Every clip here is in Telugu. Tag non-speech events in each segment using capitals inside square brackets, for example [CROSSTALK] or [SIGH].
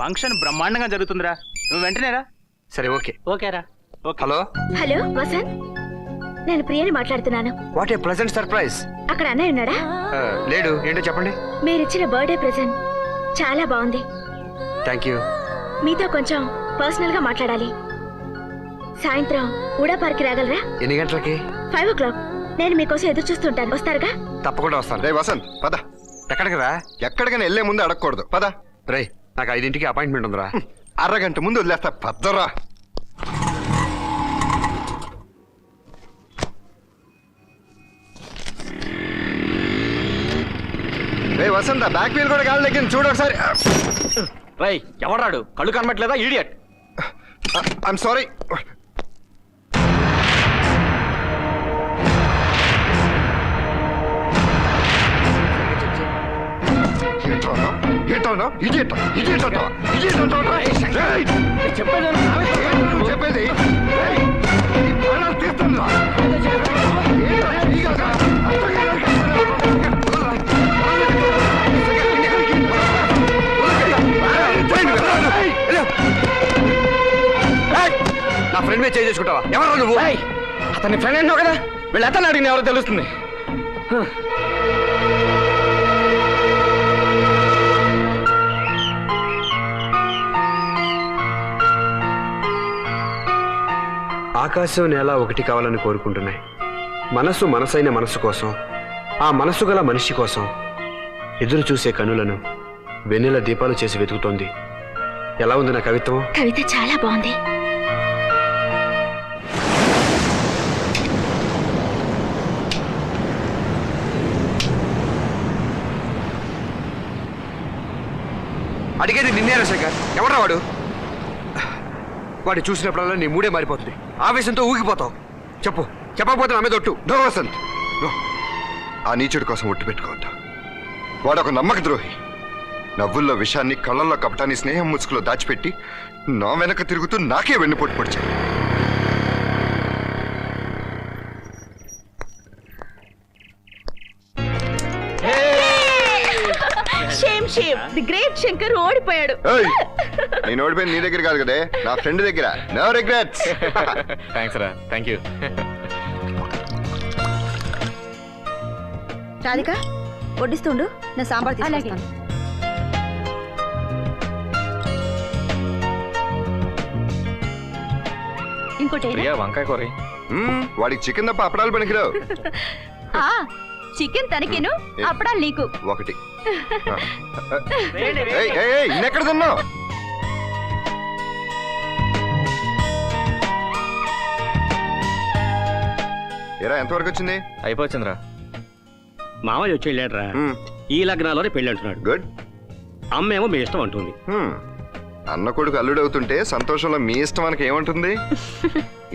ఫంక్షన్ బ్రహ్మాండంగా జరుగుతుందిరా. నువ్వు వెంటనేరా. సరే ఓకే. ఓకేరా. ఓకే. హలో? హలో వసంత్. నేను ప్రియని మాట్లాడుతున్నాను. What a pleasant surprise. అక్కడ అన్నయ్య ఉన్నాడా? లేడు. ఏంటో చెప్పండి. మీరిచ్చిన బర్త్డే ప్రెజెంట్. చాలా బాగుంది. Thank you. మీతో కొంచెం పర్సనల్గా మాట్లాడాలి. సాయంత్రం ఉడా పార్క్ రాగలరా? ఎన్ని గంటలకి? Five o'clock. నేను మీకోసం ఎదురు చూస్తుంటాను. వస్తారుగా? తప్పకుండా వస్తాను. రే వసంత్ పద. ఎక్కడికి రా? ఎక్కడికైనా వెళ్ళే ముందు అడగకూడదు. పద. రే నాకు ఐదింటికి అపాయింట్మెంట్ ఉందిరా. అరగంట ముందు వదిలేస్తా. పద్దరా. రే వసంత బ్యాక్ వీల్ కూడా గాలి దగ్గర చూడు ఒకసారి. రై ఎవరాడు కళ్ళు కనబట్లేదా ఇడియట్ ఐఎమ్ సారీ చెప్పేది? నా ఫ్రెండ్ మీద చేసుకుంటావా? ఎవరు నువ్వు? అతని ఫ్రెండ్ అన్నావు కదా? వీళ్ళు అతను అడిగిన ఎవరో తెలుస్తుంది. ఆకాశం నేల ఒకటి కావాలని కోరుకుంటున్నాయి. మనసు మనసైన మనసు కోసం ఆ మనసు గల మనిషి కోసం ఎదురు చూసే కనులను వెన్నెల దీపాలు చేసి వెతుకుతోంది. ఎలా ఉంది నా కవిత్వం? కవిత చాలా బాగుంది. అడిగేది నిన్నే శేఖర్ ఎవడా వాడు? వాడు చూసినప్పుడల్లా నీ మూడే మారిపోతుంది. ఆవేశంతో ఊగిపోతావు. చెప్పు. చెప్పకపోతే నా మీద ఒట్టు. నో వసంత్. నో ఆ నీచుడి కోసం ఒట్టు పెట్టుకోవద్దు. వాడు ఒక నమ్మక ద్రోహి. నవ్వుల్లో విషాన్ని కళ్ళల్లో కపటాన్ని స్నేహం ముసుగులో దాచిపెట్టి నా వెనక తిరుగుతూ నాకే వెన్నుపోటు పొడిచాడు. [LAUGHS] Shame shame the great Shankar ఓడిపోయాడు. నేను ఓడిపోయింది నీ దగ్గర కాదు కదే నా ఫ్రెండ్ దగ్గర. నో రిగ్రెట్స్ థ్యాంక్స్ రా థ్యాంక్ యూ రాధిక వడ్డిస్తుండు? నేను సాంబార్ తీసుకొస్తాను. ఇంకోటి ప్రియా వంకాయ కూర. వాడికి చికెన్ తప్ప అప్పడాలు పనికిరావు. చికెన్ తనకిను అప్పడాలు నీకు. ఒకటి. ఏయ్, ఏయ్, ఏయ్, ఇన్నెక్కడ తిన్నావు? ఎరా ఎంతవరకు వచ్చింది? అయిపోవచ్చిందిరా మామయ్య వచ్చి వెళ్ళాడురా. ఈ లగ్నాలోనే పెళ్ళి అంటున్నాడు. గుడ్. అమ్మేమో మీ ఇష్టం అంటుంది. హ్మ్. అన్న కొడుకు అల్లుడు అవుతుంటే సంతోషంలో మీ ఇష్టం మనకి ఏముంటుంది?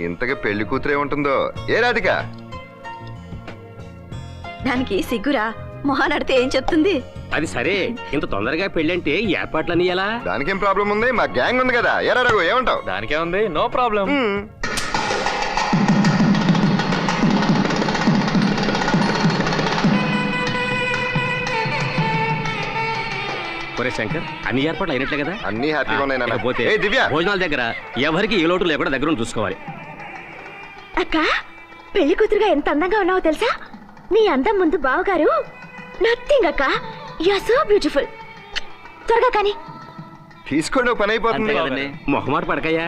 ఇంతగా పెళ్ళి కూతురు ఏముంటుందో? ఏ రాధిక? దానికి సిగ్గురా? మొహానడితే ఏం చెప్తుంది? అది సరే ఇంత తొందరగా పెళ్ళి అంటే ఏర్పాట్లన్నీ ఎలా? దానికేం ప్రాబ్లం ఉంది మా గ్యాంగ్ ఉంది కదా. ఎరా రఘు ఏమంటావు? దానికే ఉంది నో ప్రాబ్లం. హ్మ్. ఒరే శంకర్ అన్ని ఏర్పాట్లు అయినట్లే కదా? అన్నీ హ్యాపీగా ఉన్నాయి నాన్న. ఇకపోతే ఏయ్, దివ్య! భోజనాల దగ్గర ఎవరికి ఏ లోటు లేకుండా దగ్గర ఉండి చూసుకోవాలి. అక్క పెళ్ళి కూతురుగా ఎంత అందంగా ఉన్నావో తెలుసా? నీ అందం ముందు బావగారు నథింగ్ అక్క యు సో బ్యూటిఫుల్. త్వరగా కానీ. తీసుకోండి ఓ పని అయిపోతుంది. మొహమాట పడకయ్యా.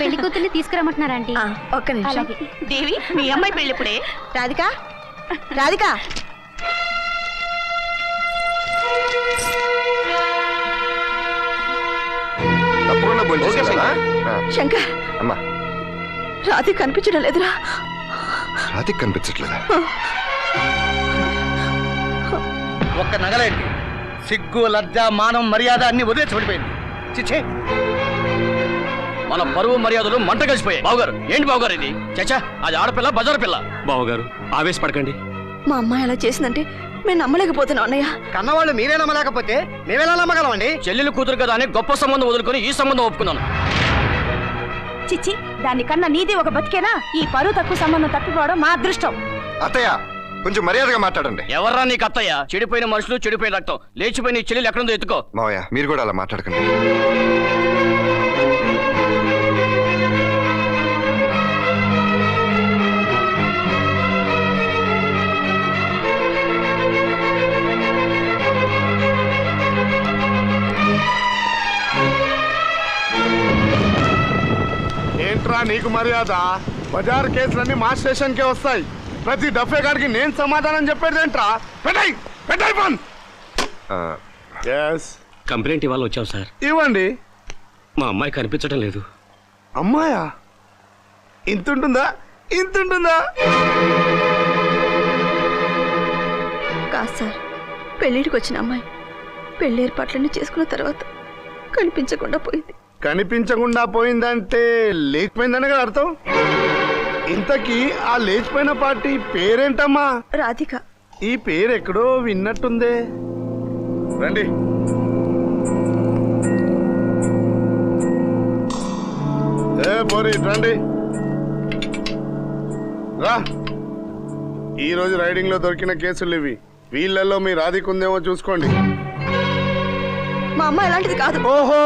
పెళ్ళి కూతుర్ని తీసుకురమ్మంటున్నారా ఆంటీ? ఒక్క నిమిషం. దేవి మీ అమ్మాయి పెళ్ళి ఇప్పుడే. రాధిక రాధిక. శంకర్. అమ్మా. రాధిక కనిపించడం లేదురా. రాధిక కనిపించట్లేదా? ఒక్క నగలేండి సిగ్గు లజ్జ మానం మర్యాద అన్ని వదిలేసి పడిపోయింది చిచ్చే. మన పరువు మర్యాదలు మంట కలిసిపోయాయి. బావగారు ఏంటి బావగారు ఇది? చచ్చా అది ఆడపిల్ల బజారు పిల్ల. బావగారు ఆవేశపడకండి. మా అమ్మాయి అలా చేసిందంటే మేము నమ్మలేకపోతున్నాం అన్నయ్య. కన్నవాళ్ళు మీరే నమ్మలేకపోతే మేమెలా నమ్మగలమండి చెల్లెలు కూతురు కదా అని గొప్ప సంబంధం వదులుకొని ఈ సంబంధం ఒప్పుకున్నాను. చిచ్చి దానికన్నా నీది ఒక బతికేనా? ఈ పరువు తక్కువ సంబంధం తప్పిపోవడం మా అదృష్టం. అత్తయ్య కొంచెం మర్యాదగా మాట్లాడండి. ఎవర్రా నీకు అత్తయ్య? చెడిపోయిన మనుషులు చెడిపోయిన రక్తం. లేచిపోయిన నీ చెల్లెలు ఎక్కడుందో ఎత్తుకో. మావయ్య మీరు కూడా అలా మాట్లాడకండి. నీకు మర్యాద. బజార్ కేసులన్నీ మా స్టేషన్కే వస్తాయి. ప్రతి డఫే గారికి నేను సమాధానం చెప్పేది ఏంట్రా? పెట్టాయి! పెట్టాయి ఫోన్! కంప్లైంట్ ఇవాళ వచ్చాం సార్. ఇవ్వండి. మా అమ్మాయి కనిపించడం లేదు. అమ్మాయా? ఇంతుంటుందా? ఇంతుంటుందా? కాదు సార్. పెళ్ళిడికి వచ్చిన అమ్మాయి. పెళ్ళి ఏర్పాట్లన్నీ చేసుకున్న తర్వాత కనిపించకుండా పోయింది. కనిపించకుండా పోయిందంటే లేచిపోయిందని కదా అర్థం? ఇంతకీ ఆ లేచిపోయిన పార్టీ పేరేంటమ్మా? రాధిక. ఈ పేరు ఎక్కడో విన్నట్టుందే. రండి. ఏ పోరి రండి. రా. ఈరోజు రైడింగ్లో దొరికిన కేసులు ఇవి. వీళ్ళల్లో మీ రాధికుందేమో చూసుకోండి. మా అమ్మ ఎలాంటిది కాదు. ఓహో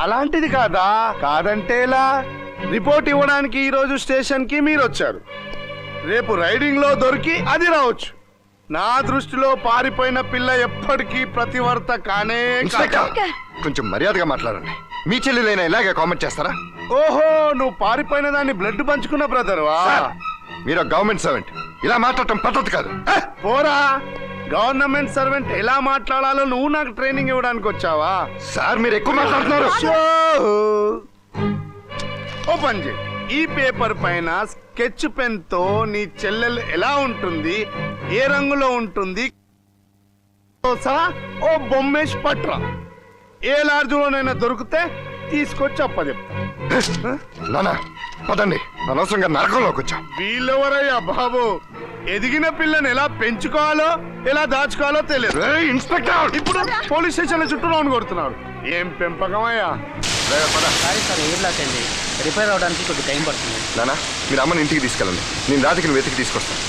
అలాంటిది కాదా? కాదంటే ఎలా రిపోర్ట్ ఇవ్వడానికి ఈ రోజు స్టేషన్కి మీరు వచ్చారు రేపు రైడింగ్లో దొరికి అది రావచ్చు. నా దృష్టిలో పారిపోయిన పిల్ల ఎప్పటికీ ప్రతివర్త కానే కాదు. కొంచెం మర్యాదగా మాట్లాడండి. మీ చెల్లెలైనా ఇలాగే కామెంట్ చేస్తారా? ఓహో నువ్వు పారిపోయిన దాన్ని బ్లడ్ పంచుకున్న బ్రదర్ వా మీరు గవర్నమెంట్ సర్వెంట్. ఇలా మాట్లాడటం పద్ధతి కాదు. పోరా. గవర్నమెంట్ సర్వెంట్ ఎలా మాట్లాడాలో నువ్వు నాకు ట్రైనింగ్ ఇవ్వడానికి వచ్చావా? సార్ మీరు ఎక్కువ మాట్లాడుతున్నారు. షో! ఓ పని చేయి. ఈ పేపర్ పైన స్కెచ్ పెన్తో నీ చెల్లెలు ఎలా ఉంటుంది ఏ రంగులో ఉంటుంది ఓ బొమ్మేష్ పట్రా. ఏ లార్జులోనైనా దొరికితే తీసుకొచ్చి అప్పచెప్తా నానా పదండి. అనవసరంగా నరకంలోకి వచ్చాం. వీళ్ళెవరయ్యా బాబు? ఎదిగిన పిల్లని ఎలా పెంచుకోవాలో ఎలా దాచుకోవాలో తెలియదు ఇన్స్పెక్టర్ ఇప్పుడు పోలీస్ స్టేషన్ చుట్టూ రౌండ్ కొడుతున్నాడు ఏం పెంపకమయ్యా. సార్ ఎయిర్ లాక్ అయింది రిపేర్ అవడానికి కొద్దిగా టైం పడుతుంది నానా మీరు అమ్మని ఇంటికి తీసుకెళ్ళండి నేను రాధికని వెతికి తీసుకొస్తాను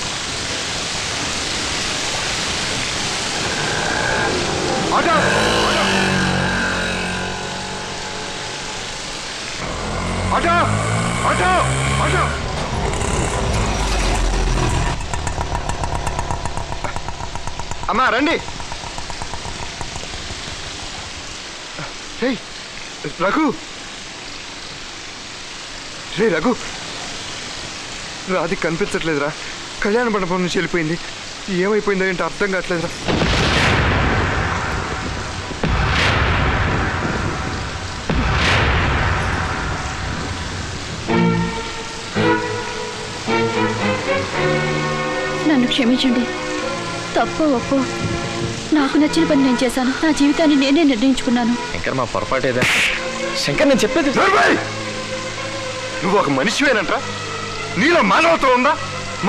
ఆటో! ఆటో! ఆటో! ఆటో! అమ్మా రండి. రఘు. రే రఘు. రాది కనిపించట్లేదురా. కళ్యాణ మండపం నుంచి వెళ్ళిపోయింది. ఏమైపోయిందో ఏంటో అర్థం కావట్లేదురా. నన్ను క్షమించండి. తప్పు ఒప్పు. నాకు నచ్చిన పని నేను చేశాను. నా జీవితాన్ని నేనే నిర్ణయించుకున్నాను. శంకర్ మా పొరపాటు ఏదా శంకర్ నేను చెప్పేది! నువ్వు ఒక మనిషివేనంట్రా? నీలో మానవత్వం ఉందా?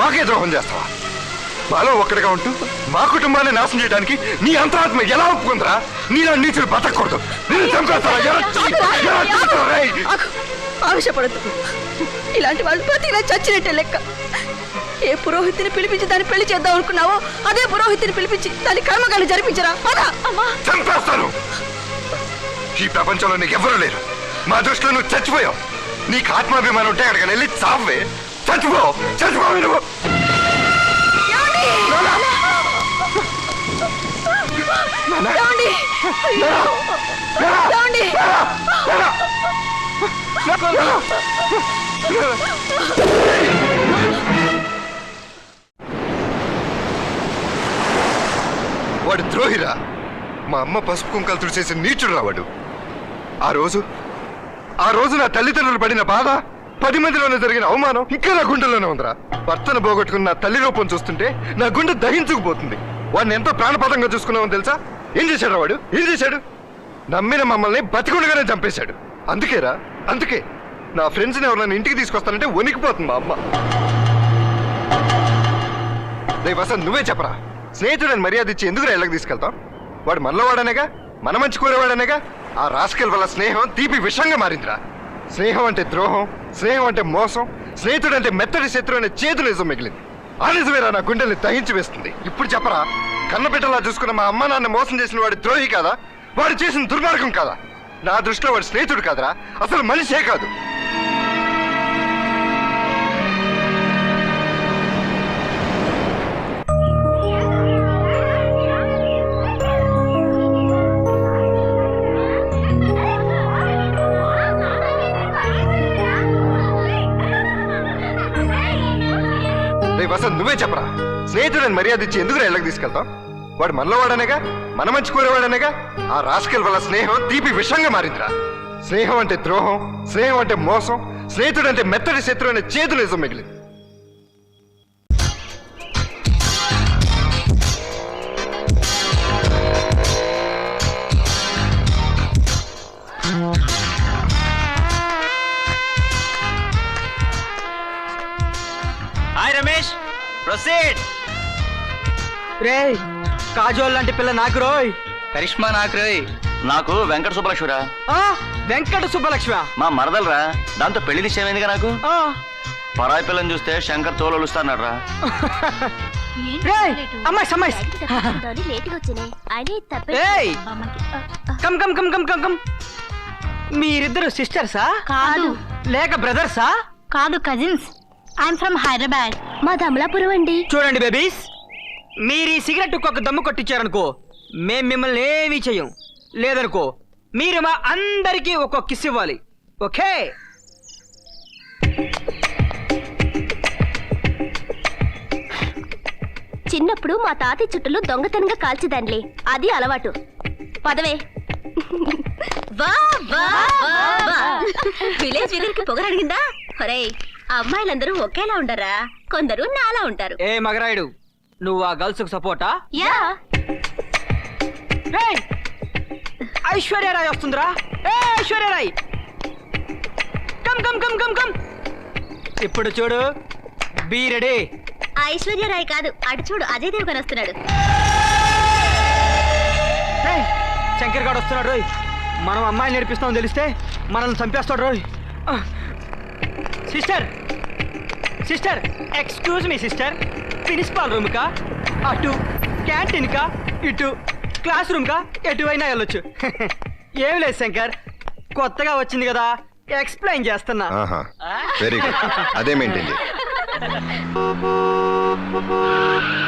మాకే ద్రోహం చేస్తావా? మాలో ఒక్కడిగా ఉంటూ మా కుటుంబాన్ని నాశనం చేయడానికి నీ అంతరాత్మ ఎలా ఒప్పుకుందిరా? నీలో నీచులు బతకూడదు? ఆవేశపడద్దు. ఇలాంటి వాళ్ళు ప్రతిలా చచ్చినట్టే లెక్క. ఏ పురోహితుని పిలిపించి దాన్ని పెళ్ళి చేద్దాం అనుకున్నావో అదే పురోహితుని పిలిపించి దాని కర్మగాలు జరిపించరా? పద! అమ్మా! చంపేస్తాను! ఈ ప్రపంచంలో నీకు ఎవరు లేరు. మా దృష్టిలో నువ్వు చచ్చిపోయావు. నీకు ఆత్మాభిమానం ఉంటే అక్కడికి వెళ్ళి చావే. చచ్చిపో చచ్చిపో నువ్వు? వాడు ద్రోహిరా. మా అమ్మ పసుపు కుంకాలు తుడిచేసి నీచుడు వాడు ఆ రోజు ఆ రోజు నా తల్లిదండ్రులు పడిన బాధ పది మందిలోనే జరిగిన అవమానం ఇంకా నా గుండెలోనే ఉందిరా. భర్తను పోగొట్టుకున్న నా తల్లి రూపం చూస్తుంటే నా గుండె దహించుకుపోతుంది. వాడిని ఎంతో ప్రాణపాతంగా చూసుకున్నామని తెలుసా? ఏం చేశాడు వాడు? ఏం చేశాడు? నమ్మిన మమ్మల్ని బతికుండగానే చంపేశాడు. అందుకేరా అందుకే నా ఫ్రెండ్స్ని ఎవరైనా ఇంటికి తీసుకొస్తానంటే వణికిపోతుంది మా అమ్మ. రే వసంత్ నువ్వే చెప్పరా? స్నేహితుడని మర్యాద ఇచ్చి ఎందుకు ఇళ్ళకి తీసుకెళ్తాం వాడు మనలో వాడనేగా? మన మంచి కోరేవాడనేగా? ఆ రాస్కెల్ వల్ల స్నేహం తీపి విషంగా మారిందిరా. స్నేహం అంటే ద్రోహం స్నేహం అంటే మోసం స్నేహితుడు అంటే మెత్తడి శత్రు అనే చేతు నిజం మిగిలింది. ఆ నిజమేరా నా గుండెల్ని దహించి వేస్తుంది. ఇప్పుడు చెప్పరా కన్నబిడ్డలా చూసుకున్న మా అమ్మ నాన్న మోసం చేసిన వాడి ద్రోహి కాదా? వాడు చేసిన దుర్మార్గం కాదా? నా దృష్టిలో వాడు స్నేహితుడు కాదురా అసలు మనిషే కాదు. రే నువ్వే చెప్పరా? స్నేహితుడని మర్యాద ఇచ్చి ఎందుకు ఇళ్ళకి తీసుకెళ్తాం వాడు మనలో వాడనేగా మన మంచి కోరేవాడనేగా ఆ రాసుకెళ్ళ వల్ల స్నేహం తీపి విషంగా మారిందిరా. స్నేహం అంటే ద్రోహం స్నేహం అంటే మోసం స్నేహితుడు అంటే మెత్తడి శత్రు అనే చేదు నిజం మిగిలింది. హాయ్ రమేష్. ప్రొసీడ్! రే కాజోల్ లాంటి పిల్ల నాకు రోయ్. కరిష్మా నాకు రోయ్. నాకు వెంకట సుబ్బలక్ష్మిరా. ఆ, వెంకట సుబ్బలక్ష్మి. మా మరదలరా దాంతో పెళ్ళి నిశ్చయమైందిగా నాకు? ఆ, పరాయి పిల్లని చూస్తే శంకర్ తోలొలుస్తాడు రా మీరిద్దరు సిస్టర్సా? కాదు. లేక బ్రదర్సా? కాదు కజిన్స్. ఐఎమ్ ఫ్రమ్ హైదరాబాద్ మా అమలాపురం అండి. చూడండి బేబీస్ మీరు ఈ సిగరెట్ ఒక దమ్ము కొట్టించారనుకో మేం మిమ్మల్ని ఏమీ చెయ్యం. లేదనుకో మీరు మా అందరికీ ఒక కిస్ ఇవ్వాలి. ఓకే? చిన్నప్పుడు మా తాతయ్య చుట్టలు దొంగతనంగా కాల్చిదండ్లే అది అలవాటు. పదవే. వా వా వా విలేజ్ విలేజ్కి పొగరడిగిందా? అమ్మాయిలందరూ ఒకేలా ఉండరా? కొందరు నాలా ఉంటారు. ఏ మగరాయుడు నువ్వు ఆ గర్ల్స్కు సపోర్టా యా. రేయ్! ఐశ్వర్యరాయ్ వస్తుందిరా. ఏ Aishwarya Rai! Come come come come come. ఇప్పుడు చూడు బీ రెడీ ఐశ్వర్యరాయ్ కాదు అటు చూడు అజయ్ దేవగన్ వస్తున్నాడు. రేయ్, శంకర్ గారు వస్తున్నాడు రోయ్. మనం అమ్మాయిని నేర్పిస్తాం తెలిస్తే మనల్ని చంపేస్తాడు రోయ్. Sister! Sister excuse me sister. Principal room కా అటు క్యాంటీన్ కా ఇటు క్లాస్ రూమ్ కా ఎటువైనా వెళ్ళొచ్చు. [LAUGHS] ఏం లేదు శంకర్ కొత్తగా వచ్చింది కదా ఎక్స్ప్లెయిన్ చేస్తున్నా. Very good. అదే మెయింటైన్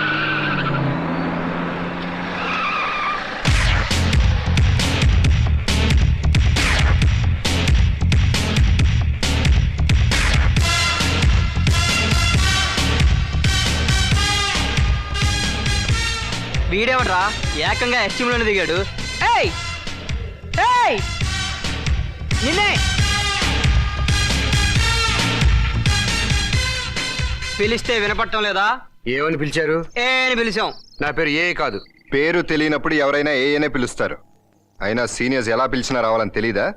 [LAUGHS] వీడేవడ్రా? ఏకంగా ఎస్టీమ్లోనే దిగాడు. ఏయ్! ఏయ్! నిన్నే! పిలిస్తే వినపడటం లేదా? ఏమని పిలిచారు? ఏ అని పిలిచాం. నా పేరు ఏ కాదు. పేరు తెలియనప్పుడు ఎవరైనా ఏ అనే పిలుస్తారు. అయినా సీనియర్స్ ఎలా పిలిచినా రావాలని తెలీదా?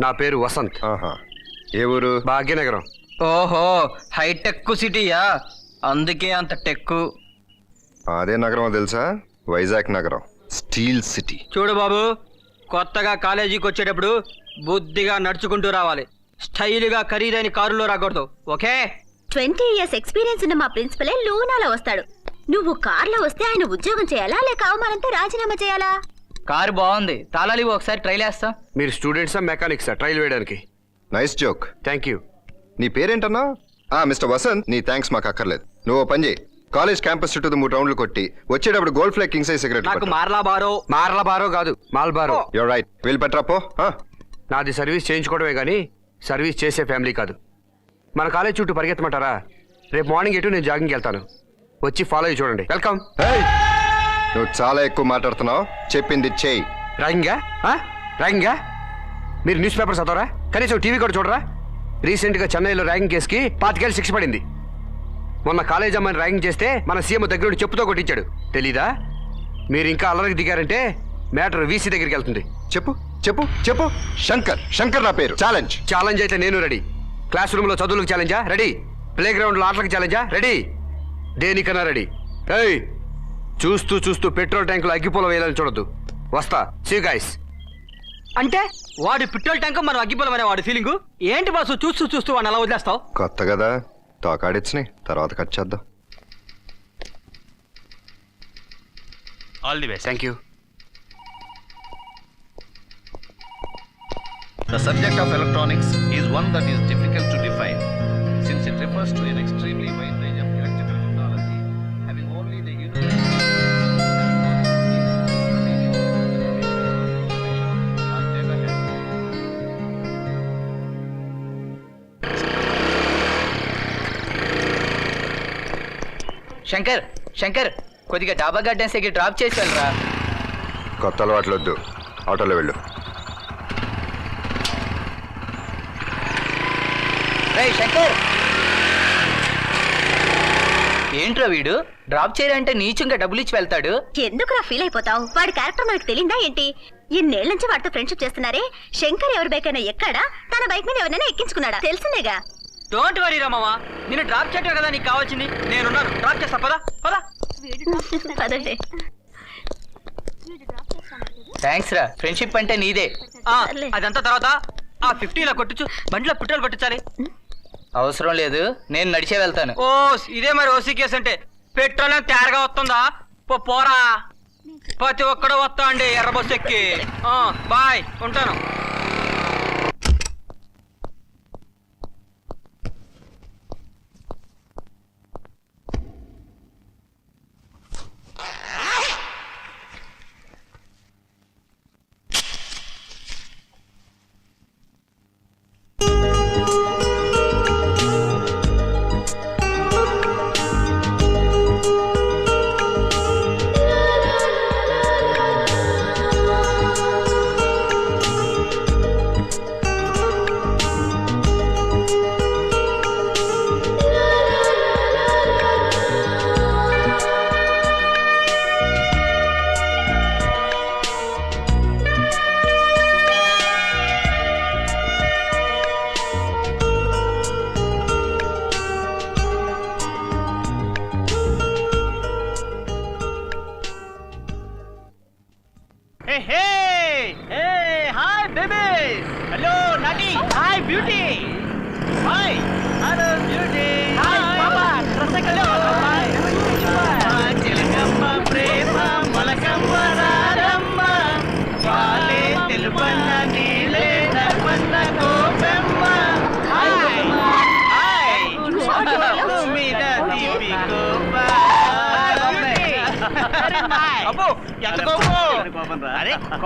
నా పేరు వసంత్. ఆహా. ఏ ఊరు? భాగ్యనగరం. ఓహో హైటెక్ సిటీయా? అందుకే అంత టెక్కు. అదే నగరం తెలుసా? వైజాగ్ నగరం. Steel city. చూడు బాబు కొత్తగా కాలేజీకి వచ్చేటప్పుడు బుద్ధిగా నడుచుకుంటూ రావాలి. స్టైల్గా ఖరీదైన కారులో రాకూడదు ఓకే? ట్వంటీ ఇయర్స్ ఎక్స్పీరియన్స్ ఉన్న మా ప్రిన్సిపలే లూనాలో వస్తాడు. నువ్వు కార్లో వస్తే ఆయన ఉద్యోగం చేయాలా లేక అవమానంతో రాజీనామా చేయాలా? కారు బాగుంది. తాళాలి ఒకసారి ట్రైల్ వేస్తా. మీరు స్టూడెంట్సా మెకానిక్సా? ట్రైల్ వేయడానికి. Nice joke. Thank you. నీ పేరేంటన్నా? ఆ మిస్టర్ వసంత్ నీ థ్యాంక్స్ మాకు అక్కర్లేదు. నువ్వు పని చేయి. కాలేజ్ క్యాంపస్ చుట్టూ మూడు రౌండ్లు కొట్టి వచ్చేటప్పుడు gold flag king size cigarette నాకు మార్లా బారో మార్ల బారో కాదు Marlboro your right wheel పట్రా పో. నాది సర్వీస్ చేయించుకోవడమే కానీ సర్వీస్ చేసే ఫ్యామిలీ కాదు. మన కాలేజ్ చుట్టూ పరిగెత్తమంటారా? రేపు మార్నింగ్ ఎటు నేను జాగింగ్కి వెళ్తాను. వచ్చి ఫాలో అయ్యి చూడండి. వెల్కమ్. ఏయ్! నువ్వు చాలా ఎక్కువ మాట్లాడుతున్నావు. చెప్పింది చేయి. ర్యాగింగా ర్యాగింగా మీరు న్యూస్ పేపర్ చదవరా? కనీసం టీవీ కూడా చూడరా? రీసెంట్గా చెన్నైలో ర్యాగింగ్ కేసుకి పాతికేళ్ళు శిక్ష పడింది. మొన్న కాలేజ్ అమ్మాయిని ర్యాగింగ్ చేస్తే మన సీఎం దగ్గర నుండి చెప్పుతో కొట్టించాడు. తెలీదా? మీరు ఇంకా అల్లరికి దిగారంటే మ్యాటర్ వీసీ దగ్గరికి వెళ్తుంది. చెప్పు చెప్పు చెప్పు. శంకర్ శంకర్ నా పేరు. ఛాలెంజ్ ఛాలెంజ్ అయితే నేను రెడీ క్లాస్ రూమ్లో చదువులకు ఛాలెంజా రెడీ ప్లే గ్రౌండ్లో ఆటలకు ఛాలెంజా రెడీ దేనికన్నా రెడీ ఏయ్! చూస్తూ చూస్తూ పెట్రోల్ ట్యాంకులో అగ్గిపొలం వేయాలని చూడొద్దు. వస్తా. సీ గైస్ అంటే వాడి పెట్రోల్ ట్యాంక్ మనం అగ్గిపోలం అనే వాడి ఫీలింగ్ ఏంటి బాసు? చూస్తూ చూస్తూ వాడిని అలా వదిలేస్తావు? కొత్త కదా. టాక్ ఆడిచ్చినాయి తర్వాత కట్ చేద్దాం all the best thank you The subject of electronics is one that is difficult to define since it refers to an Shankar Shankar కొద్దిగా డాబా గార్డెన్స్ దగ్గర డ్రాప్ చేసి వెళ్ళరా. కొత్త అలవాట్లు వద్దు. ఆటోలో వెళ్ళు. రే శంకర్! ఏంట్రా వీడు? డ్రాప్ చేయాలంటే నీచుంగా డబ్బులు ఇచ్చి వెళ్తాడు. ఎందుకురా ఫీల్ అయిపోతావు? వాడి క్యారెక్టర్ మనకు తెలియదా ఏంటి? ఇన్నేళ్ళ నుంచి వాడితో ఫ్రెండ్షిప్ చేస్తున్నారే. శంకర్ ఎవరి బైక్ అయినా ఎక్కాడా? తన బైక్ మీద ఎవరైనా ఎక్కించుకున్నాడా? తెలిసిందేగా? డోంట్ వరీ రామావా నేను డ్రాప్ చేయటం కదా నీకు కావాల్సింది. నేనున్నాను. డ్రాప్ చేస్తా పదా పదా. పదండి. థ్యాంక్స్ రా. ఫ్రెండ్షిప్ అంటే నీదే. ఆ, సర్లే. అదంతా తర్వాత ఆ ఫిఫ్టీ ఇలా కొట్టుచు. బండిలో పెట్రోల్ కొట్టించాలి అవసరం లేదు. నేను నడిచే వెళ్తాను. ఓ ఇదే మరి ఓసీ కేసు అంటే. పెట్రోల్ ఏం తేరగా వస్తుందా? పో పోరా. ప్రతి ఒక్కడు వస్తా అండి ఎర్ర బస్సు ఎక్కి. ఆ, బాయ్ ఉంటాను.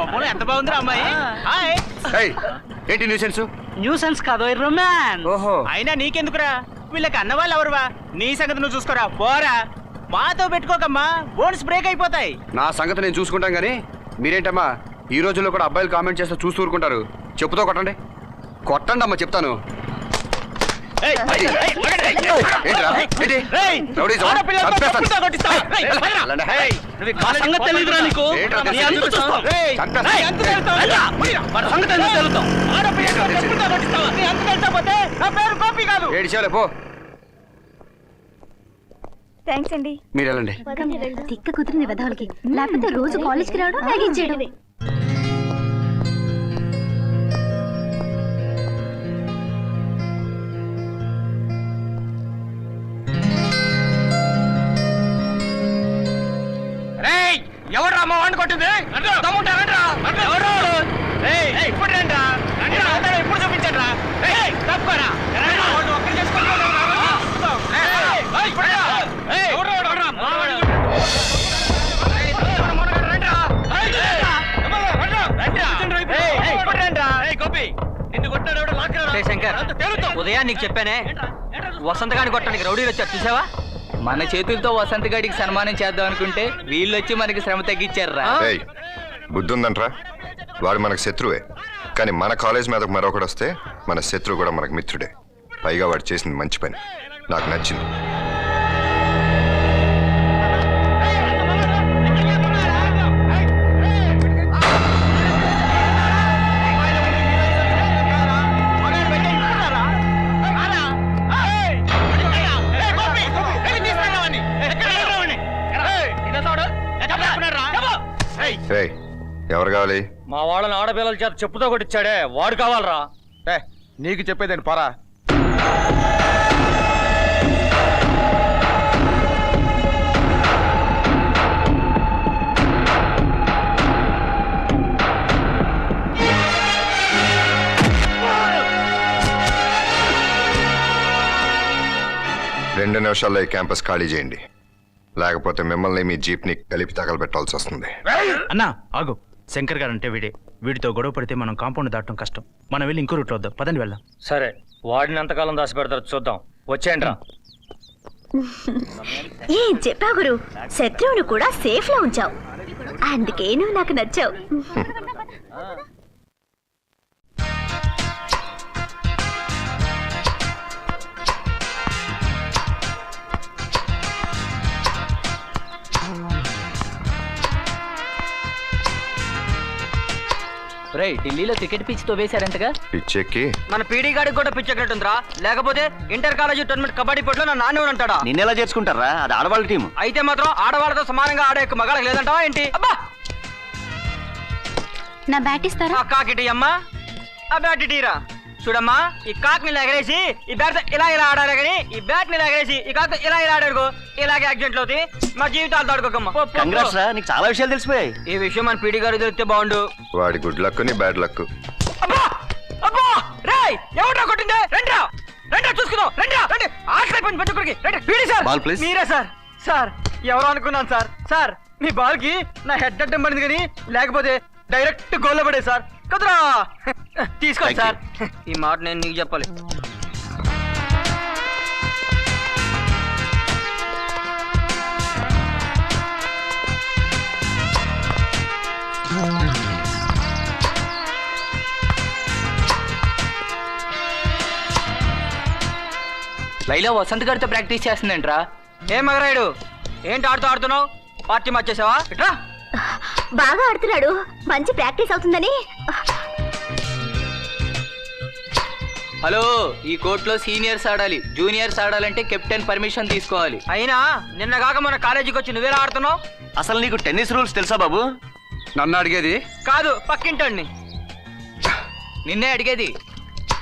ఎంత బాగుందిరా అమ్మాయి? హాయ్. ఏయ్, ఏంటి న్యూసెన్స్? న్యూసెన్స్ కాదు రొమాన్ ఓహో. అయినా నీకెందుకురా? వీళ్ళకి అన్నవాళ్ళు ఎవరువా? నీ సంగతి నువ్వు చూసుకోరా పోరా. మాతో పెట్టుకోకమ్మా బోన్స్ బ్రేక్ అయిపోతాయి. నా సంగతి నేను చూసుకుంటాం కానీ మీరేంటమ్మా ఈ రోజుల్లో కూడా అబ్బాయిలు కామెంట్ చేస్తే చూస్తూ ఊరుకుంటారు. చెప్పుతో కొట్టండి. కొట్టండి అమ్మా చెప్తాను. థ్యాంక్స్ అండి మీరు వెళ్ళండి తిక్క కుదిరింది వెధవులకి లేకపోతే రోజు కాలేజ్కి రావడం లాగించాడు రేయ్ ఇప్పుడు రండి ఇప్పుడు చూపించండి రా రేయ్ తప్పుకోరా. వాడు ఒక్కరు చేసుకుంటాడు ఎవరు ఎవరు మావాడు శంకర్ ఉదయం నీకు చెప్పానే వసంత గాని కొట్టడానికి రౌడీలు వచ్చారు చూసావా? మన చేతులతో వసంత గడికి సన్మానం చేద్దాం అనుకుంటే వీళ్ళు వచ్చి మనకి శ్రమ తగ్గించారా ఏయ్ బుద్ధి వాడు మనకు శత్రువే. కానీ మన కాలేజ్ మీదకు మరొకడు వస్తే మన శత్రువు కూడా మనకు మిత్రుడే. పైగా వాడు చేసింది మంచి పని. నాకు నచ్చింది. ఎవరు కావాలి? మా వాళ్ళని ఆడపిల్లల చేత చెప్పుతో కొట్టిచ్చాడే వాడు కావాలరా? నీకు చెప్పేదండి పరా. రెండు నిమిషాల్లో ఈ క్యాంపస్ ఖాళీ చేయండి. లేకపోతే మిమ్మల్ని మీ జీప్ని కలిపి తగలబెట్టాల్సి వస్తుంది. అన్నా ఆగు. శంకర్ గారు అంటే వీడే. వీడితో గొడవ పడితే మనం కాంపౌండ్ దాటడం కష్టం. మనం వెళ్ళి ఇంకో రూట్లో వద్దాం. పదండి వెళ్దాం. సరే వాడిని ఎంతకాలం దాచి పెడతారు చూద్దాం. వచ్చేయండి రా. ఏం చెప్పా గురు. శత్రువును కూడా సేఫ్లో ఉంచావు. అందుకే నువ్వు నాకు నచ్చావు. రే ఢిల్లీలో క్రికెట్ పిచ్ తోవేశారంటగా పిచ్చెక్కి. మన పీడీ గాడికి కూడా పిచ్చెక్కినట్టుందిరా. లేకపోతే ఇంటర్ కాలేజీ టోర్నమెంట్ కబడ్డీ పోటీలో నా నాన్న ఉంటాడా నిన్నెలా చేర్చుకుంటారా? అది ఆడవాళ్ళ టీం అయితే మాత్రం ఆడవాళ్ళతో సమానంగా ఆడే మగాళ్ళకి లేదంటావా ఏంటి? అబ్బా! నా బ్యాట్ ఇస్తారా? ఆ కాకిటి అమ్మా. ఆ బ్యాట్ ఇటీరా. చూడమ్మా ఈ కాక్ని ఎగరేసి ఈ బ్యాట్ ఇలా ఇలా ఆడారు కానీ ఈ బ్యాట్ని ఎగరేసి ఈ కాక్ ఇలా ఇలా ఆడారు ఇలాగే యాక్సిడెంట్ అవుతాయి మా జీవితాలు పో. రా నీకు చాలా విషయాలు తెలిసిపోయాయి. ఈ విషయం మన పీడి గారు తెలిస్తే బాగుండు. వాడి గుడ్ లక్ నీ బ్యాడ్ లక్. అబ్బా! అబ్బా! రేయ్! ఎవడ్రా కొట్టిందే? రండిరా! రండిరా చూసుకుందాం. రండిరా! రండి! ఆకలి అయిపోయింది ప్రతి ఒక్కరికి రండి పీడి సార్. Ball, please. మీరే సార్. సార్ ఎవరో అనుకున్నాను సార్. సార్ మీ బాల్కి నా హెడ్ అడ్డం పడింది కానీ లేకపోతే డైరెక్ట్ గోల్లో పడే సార్. కదరా? తీసుకోండి సార్. ఈ మాట నేను నీకు చెప్పాలి. లైలా వసంత్ గారితో ప్రాక్టీస్ చేస్తుందంట్రా. ఏం మగరాయుడు? ఏంటి ఆడుతూ ఆడుతున్నావు? పార్టీ మార్చేసావా? ఇట్రా. బాగా ఆడుతున్నాడు. మంచి ప్రాక్టీస్ అవుతుందని. హలో ఈ కోర్టులో సీనియర్స్ ఆడాలి. జూనియర్స్ ఆడాలంటే కెప్టెన్ పర్మిషన్ తీసుకోవాలి. అయినా నిన్న కాక మన కాలేజీకి వచ్చి నువ్వేలా ఆడుతున్నావు? అసలు నీకు టెన్నిస్ రూల్స్ తెలుసా బాబు? నన్ను అడిగేది? కాదు పక్కింటండి నిన్నే అడిగేది.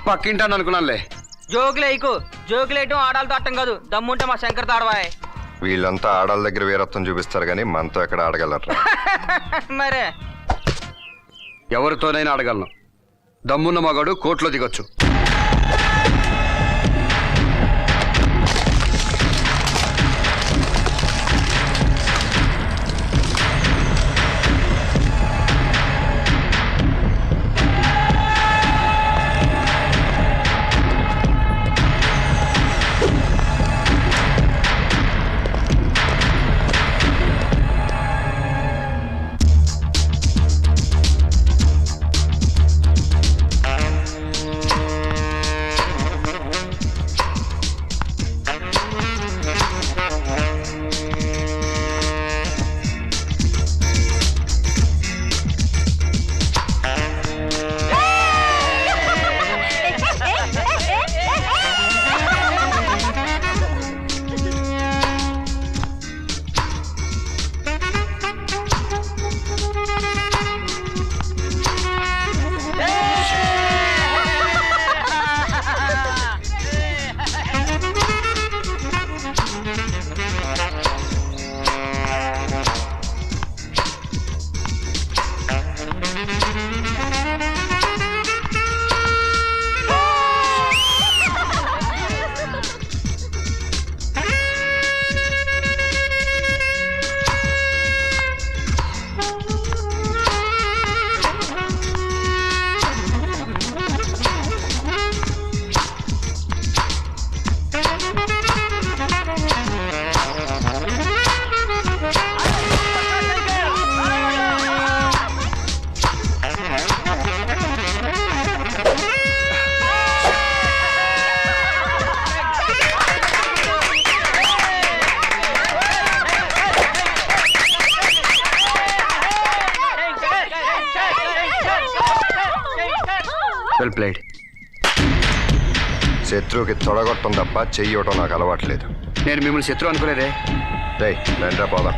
పక్కింటాను అనుకున్నానులే. జోకులేయకు జోకులేయటం ఆడాలతో ఆడటం కాదు. దమ్ముంటే మా శంకర్ తాడవాయ్. వీళ్ళంతా ఆడాళ్ళ దగ్గర వీరత్వం చూపిస్తారు కానీ మనతో ఎక్కడ ఆడగలరు? [LAUGHS] మరే. ఎవరితోనైనా అడగలను దమ్మున్న మగాడు కోర్టులో దిగొచ్చు. శత్రువుకి తొడగొట్టం తప్ప చెయ్యటం నాకు అలవాట్లేదు. నేను మిమ్మల్ని శత్రు అనుకోలేదే? రేయ్ రండ్రా పోదాం.